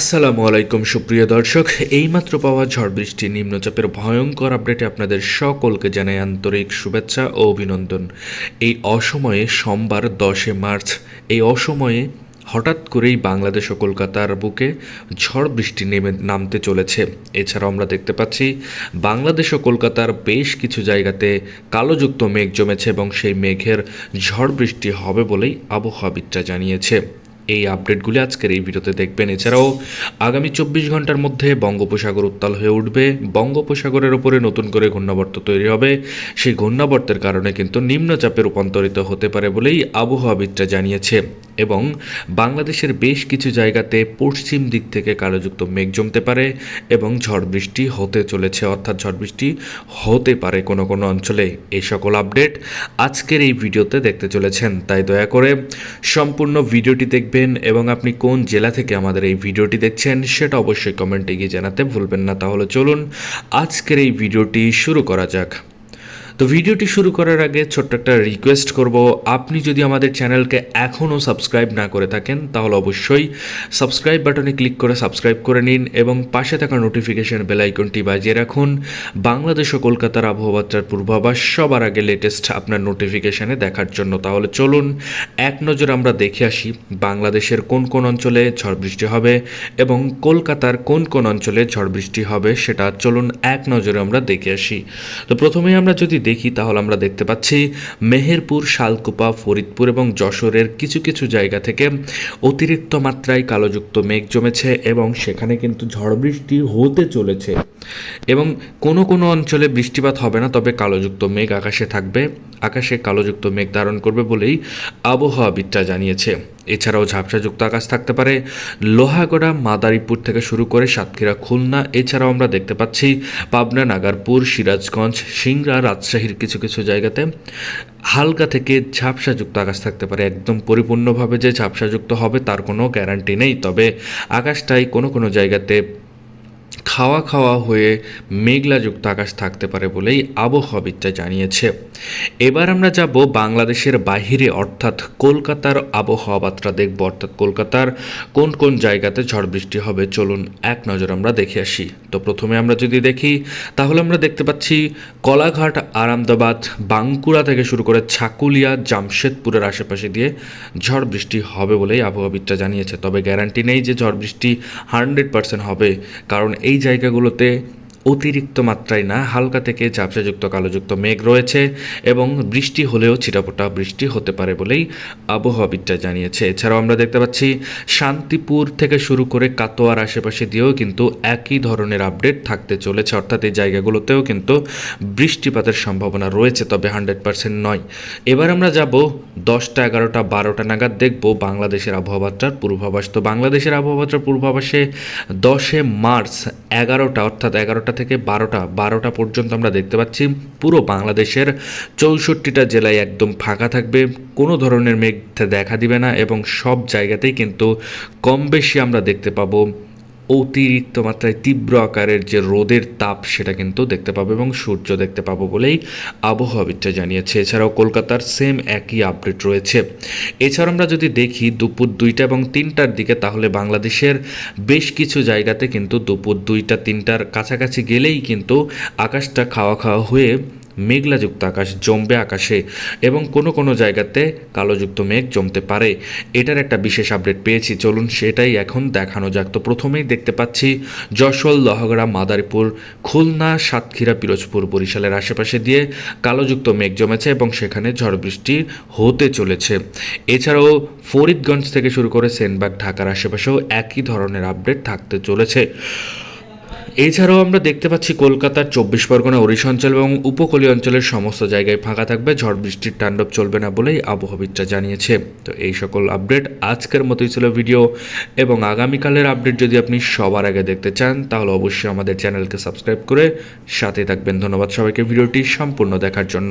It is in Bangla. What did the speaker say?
আসসালামু আলাইকুম, সুপ্রিয় দর্শক। এইমাত্র পাওয়া ঝড় বৃষ্টি নিম্নচাপের ভয়ঙ্কর আপডেটে আপনাদের সকলকে জানাই আন্তরিক শুভেচ্ছা ও অভিনন্দন। এই অসময়ে সোমবার দশে মার্চ, এই অসময়ে হঠাৎ করেই বাংলাদেশ ও কলকাতার বুকে ঝড় বৃষ্টি নেমে, নামতে চলেছে। এছাড়াও আমরা দেখতে পাচ্ছি, বাংলাদেশ ও কলকাতার বেশ কিছু জায়গাতে কালোযুক্ত মেঘ জমেছে এবং সেই মেঘের ঝড় বৃষ্টি হবে বলেই আবহাওয়াবিদরা জানিয়েছে। এই আপডেটগুলি আজকের এই ভিডিওতে দেখবেন। এছাড়াও, আগামী চব্বিশ ঘণ্টার মধ্যে বঙ্গোপসাগর উত্তাল হয়ে উঠবে। বঙ্গোপসাগরের ওপরে নতুন করে ঘূর্ণাবর্ত তৈরি হবে। সেই ঘূর্ণাবর্তের কারণে কিন্তু নিম্নচাপে রূপান্তরিত হতে পারে বলেই আবহাওয়াবিদরা জানিয়েছে। এবং বাংলাদেশের বেশ কিছু জায়গাতে পশ্চিম দিক থেকে কালোযুক্ত মেঘ জমতে পারে এবং ঝড় বৃষ্টি হতে চলেছে, অর্থাৎ ঝড় বৃষ্টি হতে পারে কোনো কোনো অঞ্চলে। এই সকল আপডেট আজকের এই ভিডিওতে দেখতে চলেছেন। তাই দয়া করে সম্পূর্ণ ভিডিওটি দেখবেন এবং আপনি কোন জেলা থেকে আমাদের এই ভিডিওটি দেখছেন সেটা অবশ্যই কমেন্টে গিয়ে জানাতে ভুলবেন না। তাহলে চলুন আজকের এই ভিডিওটি শুরু করা যাক। তো ভিডিওটি শুরু করার আগে ছোট্ট একটা রিকোয়েস্ট করব। আপনি যদি আমাদের চ্যানেলকে এখনও সাবস্ক্রাইব না করে থাকেন, তাহলে অবশ্যই সাবস্ক্রাইব বাটনে ক্লিক করে সাবস্ক্রাইব করে নিন এবং পাশে থাকা নোটিফিকেশন বেল আইকনটি বাজিয়ে রাখুন। বাংলাদেশ ও কলকাতার আবহাওয়ার পূর্বাভাস সবার আগে লেটেস্ট আপনার নোটিফিকেশানে দেখার জন্য। তাহলে চলুন এক নজর আমরা দেখে আসি, বাংলাদেশের কোন কোন অঞ্চলে ঝড় বৃষ্টি হবে এবং কলকাতার কোন কোন অঞ্চলে ঝড় বৃষ্টি হবে সেটা চলুন এক নজরে আমরা দেখে আসি। তো প্রথমেই আমরা যদি দেখি, তাহলে আমরা দেখতে পাচ্ছি মেহেরপুর, শালকুপা, ফরিদপুর এবং যশোরের কিছু কিছু জায়গা থেকে অতিরিক্ত মাত্রায় কালোযুক্ত মেঘ জমেছে এবং সেখানে কিন্তু ঝড় বৃষ্টি হতে চলেছে। এবং কোনো কোনো অঞ্চলে বৃষ্টিপাত হবে না, তবে কালোযুক্ত মেঘ আকাশে থাকবে। আকাশে কালোযুক্ত মেঘ ধারণ করবে বলেই আবহাওয়াবিদরা জানিয়েছে। এছাড়াও ঝাপসাযুক্ত আকাশ থাকতে পারে। লোহাগড়া মাদারীপুর থেকে শুরু করে সাতক্ষীরা, খুলনা, এছাড়াও আমরা দেখতে পাচ্ছি পাবনা, নাগারপুর, সিরাজগঞ্জ, সিংড়া, রাজশাহীর কিছু কিছু জায়গাতে। হালকা থেকে ঝাপসাযুক্ত আকাশ থাকতে পারে। একদম পরিপূর্ণভাবে যে ঝাপসাযুক্ত হবে তার কোনো গ্যারান্টি নেই। তবে আকাশটাই কোনো কোনো জায়গাতে খাওয়া খাওয়া হয়ে মেঘলাযুক্ত আকাশ থাকতে পারে বলেই আবহাওয়াবিদরা জানিয়েছে। এবার আমরা যাব বাংলাদেশের বাহিরে অর্থাৎ কলকাতার আবহাওয়াবাত্রা দেখব। অর্থাৎ কলকাতার কোন কোন জায়গাতে ঝড় বৃষ্টি হবে? চলুন এক নজর আমরা দেখে আসি। তো প্রথমে আমরা যদি দেখি, তাহলে আমরা দেখতে পাচ্ছি কলাঘাট, আরামদাবাদ, বাঁকুড়া থেকে শুরু করে ছাকুলিয়া, জামশেদপুরের আশেপাশে দিয়ে ঝড় বৃষ্টি হবে বলেই আবহাওয়াবিদরা জানিয়েছে। তবে গ্যারান্টি নেই যে ঝড় বৃষ্টি হান্ড্রেড পার্সেন্ট হবে, কারণ এই জায়গাগুলোতে অতিরিক্ত মাত্রায় না, হালকা থেকে ঝাপসাযুক্ত কালোযুক্ত মেঘ রয়েছে এবং বৃষ্টি হলেও ছিটাফোটা বৃষ্টি হতে পারে বলেই আবহাওয়াবিদরা জানিয়েছে। এছাড়াও আমরা দেখতে পাচ্ছি, শান্তিপুর থেকে শুরু করে কাতোয়ার আশেপাশে দিয়েও কিন্তু একই ধরনের আপডেট থাকতে চলেছে। অর্থাৎ এই জায়গাগুলোতেও কিন্তু বৃষ্টিপাতের সম্ভাবনা রয়েছে, তবে হান্ড্রেড পার্সেন্ট নয়। এবার আমরা যাব দশটা, এগারোটা, বারোটা নাগাদ দেখব বাংলাদেশের আবহাওয়াটার পূর্বাভাস। তো বাংলাদেশের আবহাওয়াটার পূর্বাভাসে দশে মার্চ এগারোটা, অর্থাৎ এগারোটা থেকে বারোটা বারোটা পর্যন্ত আমরা দেখতে পাচ্ছি পুরো বাংলাদেশের চৌষট্টিটা জেলায় একদম ফাঁকা থাকবে। কোনো ধরনের মেঘ দেখা দিবে না এবং সব জায়গাতেই কিন্তু কম বেশি আমরা দেখতে পাবো। অতিরিক্ত মাত্রায় তীব্র আকারের যে রোদের তাপ, সেটা কিন্তু দেখতে পাবো এবং সূর্য দেখতে পাবো বলেই আবহাওয়াবিদরা জানিয়েছে। এছাড়াও কলকাতার সেম একই আপডেট রয়েছে। এছাড়া আমরা যদি দেখি, দুপুর দুইটা এবং তিনটার দিকে, তাহলে বাংলাদেশের বেশ কিছু জায়গাতে কিন্তু দুপুর দুইটা, তিনটার কাছাকাছি গেলেই কিন্তু আকাশটা খাওয়া খাওয়া হয়ে মেঘলাযুক্ত আকাশ জমবে আকাশে এবং কোনো কোনো জায়গাতে কালোযুক্ত মেঘ জমতে পারে। এটার একটা বিশেষ আপডেট পেয়েছি। চলুন সেটাই এখন দেখানো যাক। তো প্রথমেই দেখতে পাচ্ছি যশোর লহগড়া মাদারীপুর, খুলনা, সাতক্ষীরা, পিরোজপুর বরিশালের আশেপাশে দিয়ে কালোযুক্ত মেঘ জমেছে এবং সেখানে ঝড় বৃষ্টি হতে চলেছে। এছাড়াও ফরিদগঞ্জ থেকে শুরু করে সেনবাগ, ঢাকার আশেপাশেও একই ধরনের আপডেট থাকতে চলেছে। এছাড়াও আমরা দেখতে পাচ্ছি কলকাতার চব্বিশ পরগনা, ওড়িশা অঞ্চল এবং উপকূলীয় অঞ্চলের সমস্ত জায়গায় ফাঁকা থাকবে। ঝড় বৃষ্টির তাণ্ডব চলবে না বলেই আবহাওয়াবিদরা জানিয়েছে। তো এই সকল আপডেট আজকের মতোই ছিল ভিডিও এবং আগামীকালের আপডেট যদি আপনি সবার আগে দেখতে চান, তাহলে অবশ্যই আমাদের চ্যানেলকে সাবস্ক্রাইব করে সাথে থাকবেন। ধন্যবাদ সবাইকে ভিডিওটি সম্পূর্ণ দেখার জন্য।